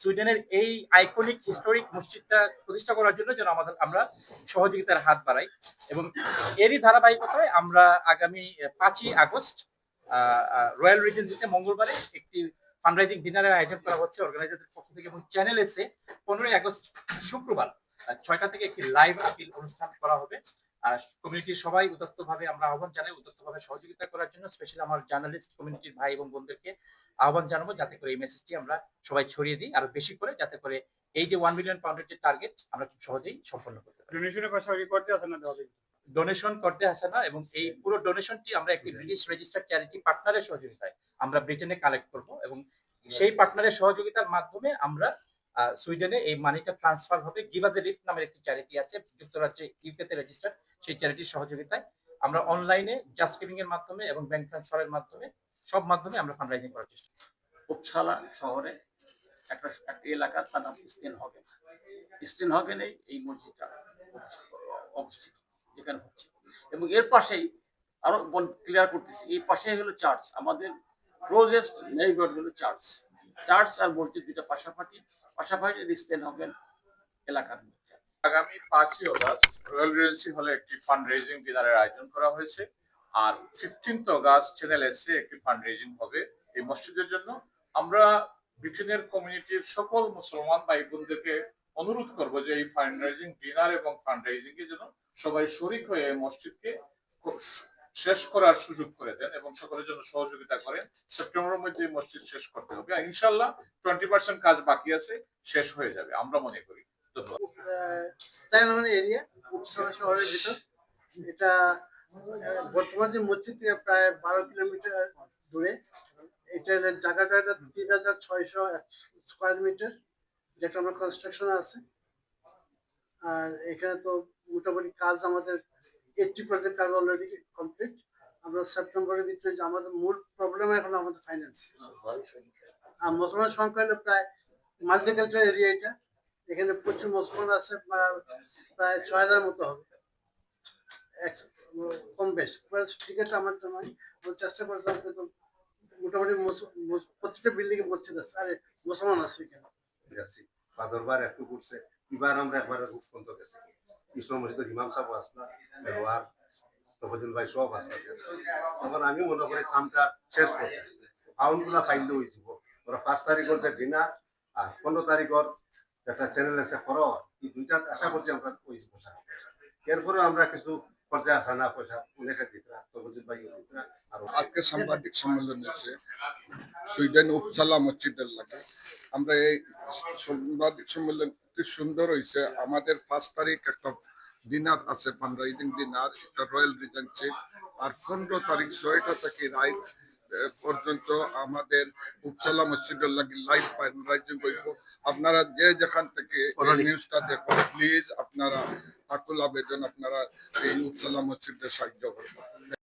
সুইডেনের এই iconic historic মসজিদটা প্রতিষ্ঠা করার জন্য যেন আমাদের, আমরা সহযোগিতার হাত বাড়াই। এবং এরই ধারাবাহিকতায় আমরা আগামী পাঁচই আগস্ট রয়্যাল রিজেন্সিতে মঙ্গলবারে একটি ফান্ডরাইজিং ডিনারের আয়োজন করা হচ্ছে অর্গানাইজারদের পক্ষ থেকে এবং চ্যানেল এসে পনেরোই আগস্ট শুক্রবার ছয়টা থেকে একটি লাইভ আপিল অনুষ্ঠান করা হবে। আর কমিউনিটির সবাই উদ্যক্তভাবে আমরা আহ্বান জানাই উদ্যক্তভাবে সহযোগিতা করার জন্য স্পেশালি আমার জার্নালিস্ট কমিউনিটির ভাই এবং বোনদেরকে আহ্বান জানাব যাতে করে এই মেসেজটি আমরা সবাই ছড়িয়ে দিই আরও বেশি করে যাতে করে এই যে ওয়ান মিলিয়ন পাউন্ডের যে টার্গেট আমরা খুব সহজেই সম্পন্ন করতে পারি। ডোনেশনের পাশাপাশি করতে আছে না ডোনেশন করতে আসে না এবং এই পুরো ডোনেশনটি আমরা একটি ব্রিটিশ রেজিস্টার্ড চ্যারিটি পার্টনারের সহযোগিতায় আমরা ব্রিটেনে কালেক্ট করব এবং সেই পার্টনারের সহযোগিতার মাধ্যমে আমরা সুইডেনে এই মানিটা ট্রান্সফার হবে। গিভাজ এ লিফট নামের একটি চ্যারিটি আছে যুক্তরাজ্যে ইউকেতে রেজিস্টার্ড সেই চ্যারিটির সহযোগিতায়। আমরা অনলাইনে জাস্ট গিভিং এর মাধ্যমে এবং ব্যাংক ট্রান্সফারের মাধ্যমে সব মাধ্যমে আমরা ফান্ডরাইজিং করার চেষ্টা। উপসালা শহরে একটা একটা এলাকা তার নাম স্টেন হগেন স্টেন হগেনে এই মসজিদটা অবস্থিত, যেখানে হচ্ছে। এবং এর পাশেই আরও ক্লিয়ার করতেছি, এই পাশে হলো চার্চ আমাদের ক্লোজেস্ট নেইবার হলো চার্চ চার্চ আর মসজিদ দুটা পাশাপাশি পাশাপাশি স্টেন হগেন এলাকার মধ্যে। আগামী পাঁচই অগস্ট রয়্যাল রিজেন্সি হলে একটি ফান্ড রেজিং ডিনারের আয়োজন করা হয়েছে। আর ফিফটিন্থ অগস্ট চ্যানেল এসে একটি ফান্ড রেজিং হবে এই মসজিদের জন্য। আমরা ব্রিটেনের কমিউনিটির সকল মুসলমান ভাই বোনদেরকে অনুরোধ করব যে এই ফান্ড রেজিং ডিনার এবং ফান্ড রেজিং এর জন্য সবাই শরিক হয়ে এই মসজিদকে শেষ করার সুযোগ করে দেন এবং সকলের জন্য সহযোগিতা করেন। সেপ্টেম্বরের মধ্যে এই মসজিদ শেষ করতে হবে। আর ইনশাল্লাহ টোয়েন্টি পার্সেন্ট কাজ বাকি আছে, শেষ হয়ে যাবে, আমরা মনে করি। ধন্যবাদ। এরিয়া শহরের ভিতর। এটা বর্তমান যে মসজিদ থেকে প্রায় বারো কিলোমিটার দূরে। এটার জায়গাটা তিন হাজার ছয়শো স্কোয়ার মিটার যেটা আমার কনস্ট্রাকশন আছে। আর এখানে তো মোটামুটি কাজ আমাদের এইটটি পার্সেন্ট কাজ অলরেডি কমপ্লিট আমরা সেপ্টেম্বরের ভিতরে যে আমাদের মূল প্রবলেম এখন আমাদের ফাইন্যান্স আর মুসলমান সংখ্যা হলো প্রায় মাল্টিকালচার এরিয়া এটা। এখানে প্রচুর মুসলমান আছে প্রায়- ছয় হাজার মতো হবে। কম বেশ। ঠিক আছে আমার জন্য আমরা চেষ্টা করছিলাম কিন্তু মোটামুটি প্রত্যেকটা বিল্ডিং এ মসজিদ আছে আরে, মুসলমান আছে এখানে গেছি। বাদরবার একটু ঘুরছে। এবার আমরা একবার পর্যন্ত গেছি। কৃষ্ণ মসজিদের ইমাম সাহেব আসলা ব্যবহার তফজুল ভাই সব আসলা। তখন আমি মনে করি কামটা শেষ করতে ফাউন্ডগুলা ফাইল হয়ে যাব। ওরা পাঁচ তারিখের যে ডিনার আর পনেরো তারিখের একটা চ্যানেল আছে করো এই দুইটা আশা করছি আমরা এরপরে আমরা কিছু আসা না পয়সা ভাই আর আজকে সাংবাদিক সম্মেলন হয়েছে। সুইডেন উপসালা মসজিদের লাগে। আমরা এই সাংবাদিক সম্মেলন অতি সুন্দর হয়েছে। আমাদের পাঁচ তারিখ একটা ডিনার আছে ফান্ডরাইজিং ডিনার এটা রয়্যাল রিজেন্সি আর পনেরো তারিখ ছয়টা থেকে রাইট পর্যন্ত আমাদের উপসালা মসজিদের লাগে লাইভ ফান্ডরাইজিং হইব আপনারা যে যেখান থেকে নিউজটা দেখুন প্লিজ আপনারা আকুল আবেদন আপনারা এই উপসালা মসজিদের সাহায্য করবেন।